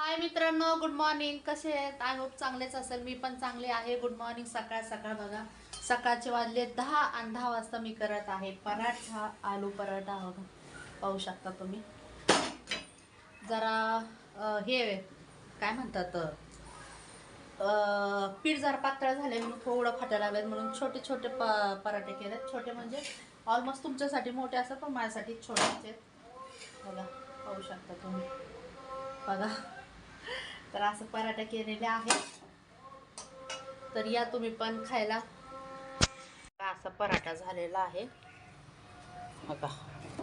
हाय मित्रांनो good morning कसे आहेत? आय होप चांगलेच असेल. मी पण चांगले आहे. गुड मॉर्निंग सकाळ सकाळ बघा. सकाळचे वाजले दहा आणि दहा वाजता मी करत आहे. पराठा आलू पराठा बघा. पाहू शकता तुम्ही. जरा हे काय म्हणतात? पीठ जरा पातळ झाले म्हणून थोडं फाटायला लागलं म्हणून छोटे छोटे प पराठे केलेत. छोटे म्हणजे ऑलमोस्ट तुमच्यासाठी मोठे असतात पण माझ्यासाठी छोटेच आहेत. बघा पाहू शकता तुम्ही. बघा. तर असं पराठा केलेले आहेत तर या तुम्ही पण खायला. असा पराठा झालेला आहे. बघा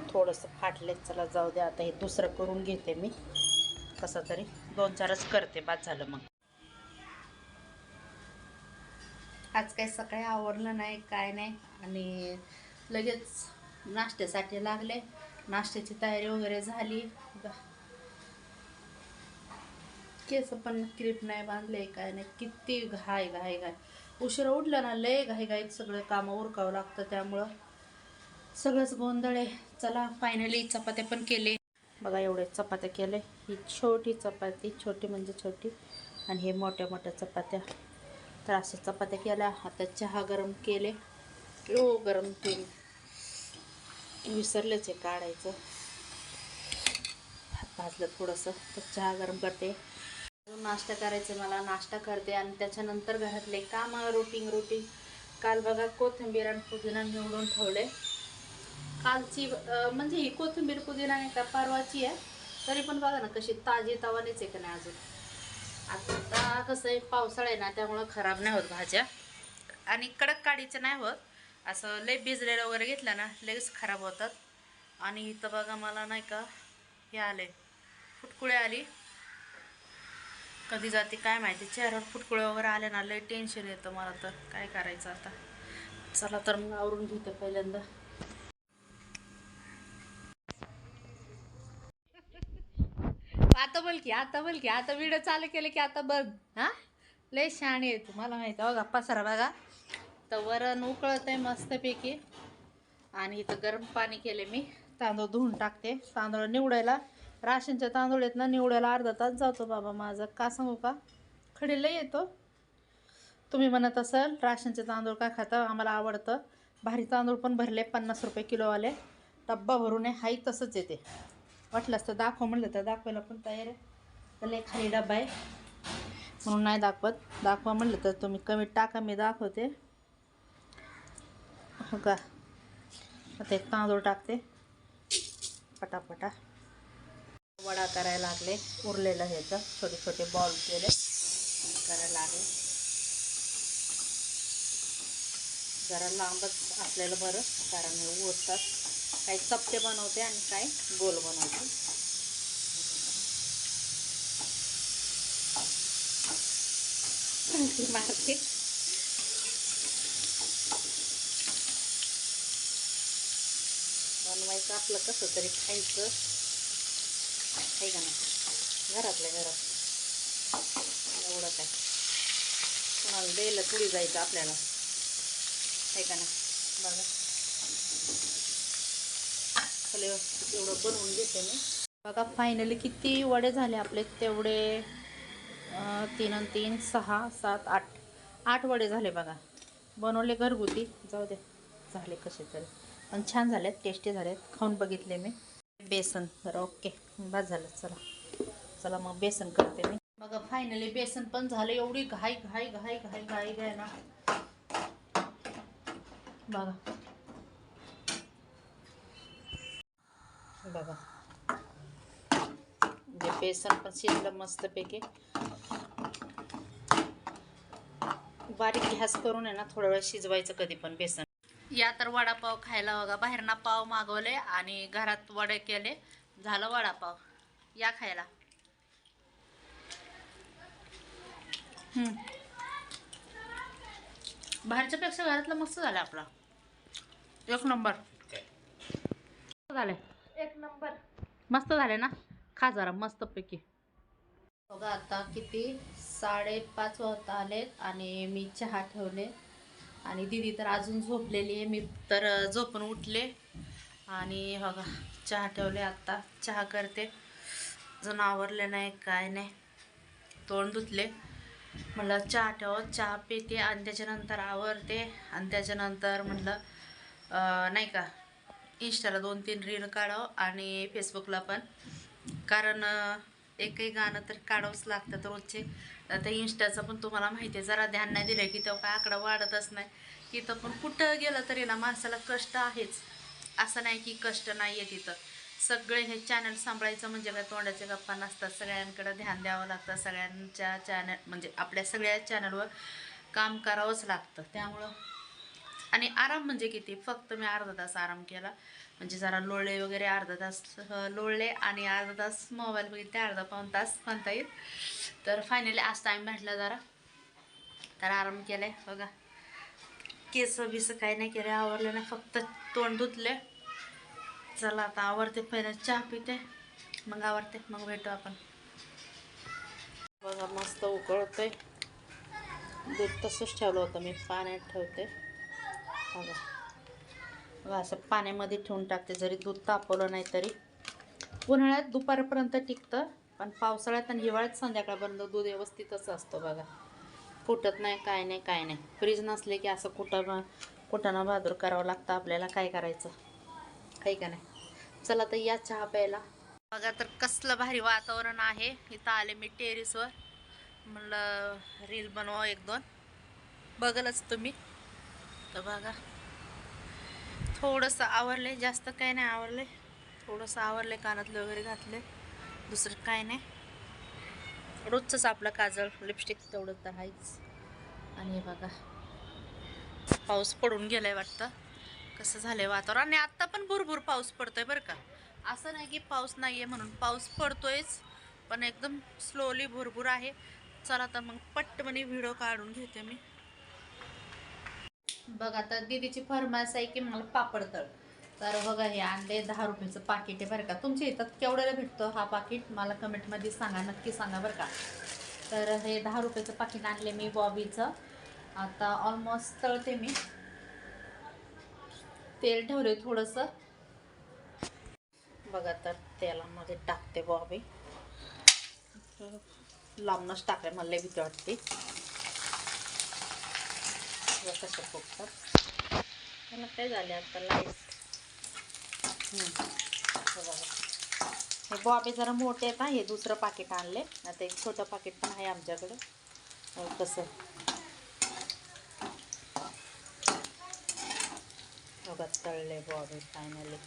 थोडंसं फाटले चला जाऊ द्या आता हे दुसरं करून घेते मी. कसं तरी दोन चारच करते बाद झालं मग. आज काही सकाळी आवडलं नाही काय नाही. आणि लगेच नाश्त्यासाठी लागले. नाश्त्याची तयारी वगैरे झाली. बघा. केस पण क्लिप नाही बांधले काय नाही. किती घाय घाय घाय. उशिरा उठलं ना लय घाई घाईत सगळं कामं उरकावं लागतं त्यामुळं. सगळंच गोंधळ. आहे चला फायनली चपात्या पण केले. बघा एवढे चपात्या केले. ही छोटी चपाती छोटी म्हणजे छोटी. आणि हे मोठ्या मोठ्या चपात्या. तर अशा चपात्या केल्या. आता चहा गरम केले. ओ गरम तेल. विसरलेच आहे काढायचं. भाजलं थोडंसं. तर चहा गरम करते. नाश्ता करायचे मला नाश्ता करते आणि त्याच्यानंतर घरातले काम रुटीन रुटीन काल बघा कोथिंबीर आणि पुदिना निवडून ठेवले. कालची म्हणजे ही कोथिंबीर पुदिना नाही का परवाची आहे. तरी पण बघा ना कशी ताजी तवानीच आहे का नाही अजून. आता कसं आहे पावसाळा आहे ना त्यामुळं खराब नाही होत भाज्या. आणि कडक काढीचं नाही होत. असं लय भिजलेलं वगैरे घेतलं ना लगेच खराब होतात. आणि इथं बघा मला नाही का हे आले. फुटकुळे आली. कधी जाते काय माहिती? चेहऱ्यावर फुटकुळे वगैरे आले ना लई टेन्शन येतं मला तर. काय करायचं आता? चला तर मग आवरून घेते पहिल्यांदा. आता बोल की आता बोल की. आता व्हिडिओ चालू केले की आता बघ. हा? लय शाणी आहे तुम्हाला मला माहिती आहे. बघा पसरा बघा. तर वरण उकळत आहे मस्तपैकी. आणि इथं गरम पाणी केले मी. तांदूळ धुवून टाकते. तांदूळ निवडायला राशनचे तांदूळ आहेत ना निवडायला अर्धा तास जातो बाबा माझा. का सांगू का? खडीला येतो हो. तुम्ही म्हणत असाल राशनचे तांदूळ का खाता? आम्हाला आवडतं. भारी तांदूळ पण भरले पन्नास रुपये किलोवाले. डब्बा भरून आहे हाही तसंच येते. वाटलं असतं दाखव म्हणलं तर दाखवायला पण तयार आहे. तर लय खाली डब्बा आहे. म्हणून नाही दाखवत. दाखवा म्हणलं तर तुम्ही कमी टाका मी दाखवते. हो का? आता एक तांदूळ टाकते. पटापटा. वडा करायला लागले उरलेलं ह्याचं छोटे छोटे बॉल केले करायला लागले. जरा लांबच असलेलं बरं कारण हे उरतात. काही चपटे बनवते आणि काही गोल बनवते. मारते बनवायचं आपलं कसं तरी खायचं. आहे का नाही? घरातल्या घरात. एवढं काय? कोणाला द्यायला थोडी जायचं आपल्याला? आहे का नाही? बघा. चला एवढं बनवून घेते मी. बघा फायनली किती वडे झाले आपले. तेवढे तीन आणि तीन सहा सात आठ. आठ वडे झाले बघा. बनवले घरगुती. जाऊ दे. झाले कसे तरी. पण छान झालेत टेस्टी झालेत. खाऊन बघितले मी. बेसन. बरं, ओके. बस चला. चला मग बेसन करते मी. बघा फायनली बेसन पण झालं. एवढी घाई घाई घाई घाई घाई घाई ना. म्हणजे बेसन पण शिजलं मस्तपैकी. बारीक करून आहे ना, थोडा वेळ शिजवायचं कधी पण बेसन. या तर वडापाव खायला बघा. बाहेरना पाव मागवले आणि घरात वडे केले. झालं वडापाव. या खायला. हम्म. बाहेरच्या पेक्षा घरातलं मस्त झालं आपला. एक नंबर. झाले. एक नंबर. मस्त झाले ना? खा जरा मस्तपैकी. बघा आता किती साडेपाच वाजता आलेत आणि मी चहा ठेवले. आणि दिदी तर अजून झोपलेली आहे. मी तर झोपून उठले. आणि बघा चहा ठेवले आत्ता चहा करते. अजून आवरले नाही काय नाही. तोंड धुतले. म्हटलं चहा ठेवत चहा पिते आणि त्याच्यानंतर आवरते. आणि त्याच्यानंतर म्हटलं नाही का इंस्टाला दोन तीन रील काढावं आणि फेसबुकला पण. कारण एकही गाणं तर काढावंच लागतं रोजचे. आता इंस्टाचं पण तुम्हाला माहिती आहे जरा ध्यान नाही दिलं की तेव्हा काय आकडा वाढतच नाही. तिथं पण कुठं गेलं तरी ना माणसाला कष्ट आहेच. असं नाही की कष्ट नाही आहे तिथं. सगळे हे चॅनल सांभाळायचं म्हणजे काय? तोंडाच्या गप्पा नसतात. सगळ्यांकडे ध्यान द्यावं लागतं. सगळ्यांच्या चॅनल म्हणजे आपल्या सगळ्या चॅनलवर काम करावंच लागतं. त्यामुळं आणि आराम म्हणजे किती? फक्त मी अर्धा तास आराम केला. म्हणजे जरा लोळले वगैरे अर्धा तास लोळले आणि अर्धा तास मोबाईल बघितले अर्धा पाऊण तास म्हणता येईल. तर फायनली आज टाईम भेटला जरा. तर आराम केलाय बघा. केस बिस काही नाही केले आवरले नाही फक्त तोंड धुतले चला आता आवरते पहिलं चहा पिते मग आवरते मग भेटू आपण. बघा मस्त उकळते दूध तसंच ठेवलं होतं मी पाण्यात ठेवते. बघा. असं पाण्यामध्ये ठेवून टाकते. जरी दूध तापवलं नाही तरी. उन्हाळ्यात दुपारपर्यंत टिकतं पण पावसाळ्यात आणि हिवाळ्यात संध्याकाळपर्यंत दूध व्यवस्थितच असतं बघा. फुटत नाही काय नाही काय नाही. फ्रीज नसले की असं कुठं कुठं बहादूर करावं लागतं आपल्याला काय करायचं? काही का नाही? चला तर या चहा प्यायला. बघा तर कसलं भारी वातावरण आहे. इथं आले मी टेरिसवर. म्हणलं रील बनवा एक दोन. बघलच तुम्ही. तर बघा. थोडंसं आवरले जास्त काय नाही आवरले थोडंसं आवरले कानातले वगैरे घातले दुसरं काय नाही. रोजचंच आपलं काजळ लिपस्टिक तेवढं तर आहेच. आणि बघा. पाऊस पडून गेलाय वाटतं. कसं झालंय वातावरण? आणि आत्ता पण भरपूर पाऊस पडतोय बरं का. असं नाही की पाऊस नाही आहे म्हणून. पाऊस पडतोयच पण एकदम स्लोली भरपूर आहे. चला तर मग पट्टमनी व्हिडिओ काढून घेते मी. बघा तर दीदीची फरमास आहे की मला पापड तळ. तर बघा हे आणले दहा रुपयाचं पाकिट आहे बरं का. तुमच्या इथं केवढ्याला भेटतो हा पाकिट मला कमेंटमध्ये सांगा नक्की सांगा बरं का. तर हे दहा रुपयाचं पाकिट आणले मी बॉबीचं. आता ऑलमोस्ट तळते मी. तेल ठेवले थोडंसं. बघा तर तेलामध्ये टाकते बॉबी. लांबनच टाकले मला लई भीती वाटते. बघा कशा फुगतात त्याला काय झाले आता लाइट हे बॉबी जरा मोठे आहेत ना हे दुसरं पाकिट आणले आता एक छोटं पाकिट पण आहे आमच्याकडं. हो, कसं बघा तळले बॉबी फायनली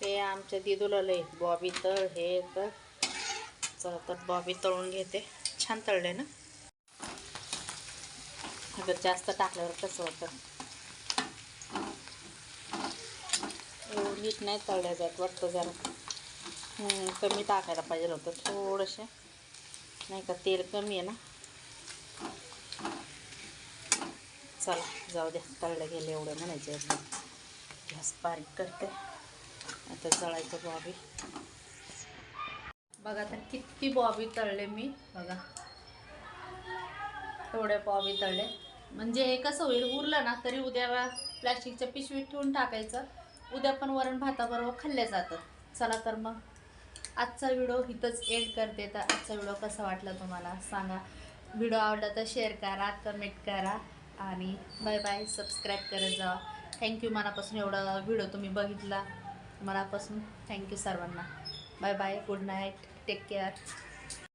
हे आमच्या दिदूला लय. बॉबी तळ हे तर चला तर बॉबी तळून घेते. छान तळले ना? अगर जास्त टाकल्यावर कसं होतं? नीट नाही तळल्या जात वाटतं जरा. कमी टाकायला पाहिजे होतं थोडंसे. नाही का तेल कमी आहे ना? चला जाऊ द्या तळलं गेलं एवढं म्हणायचे एकदम गॅस बारीक करते. आता जळायचं बॉबी. बघा तर किती बॉबी तळले मी. बघा. थोडे पाव वितळले. म्हणजे हे कसं होईल उरलं ना तरी उद्या प्लॅस्टिकच्या पिशवीत ठेवून टाकायचं. उद्या पण वरण भाताबरोबर खाल्ल्या जातं चला तर मग आजचा व्हिडिओ इथंच एंड करते. तर आजचा व्हिडिओ कसा वाटला तुम्हाला सांगा. व्हिडिओ आवडला तर शेअर करा कमेंट करा आणि बाय बाय सबस्क्राईब करत जा. थँक्यू मनापासून एवढा व्हिडिओ तुम्ही बघितला. मनापासून थँक्यू सर्वांना. Bye bye good night take care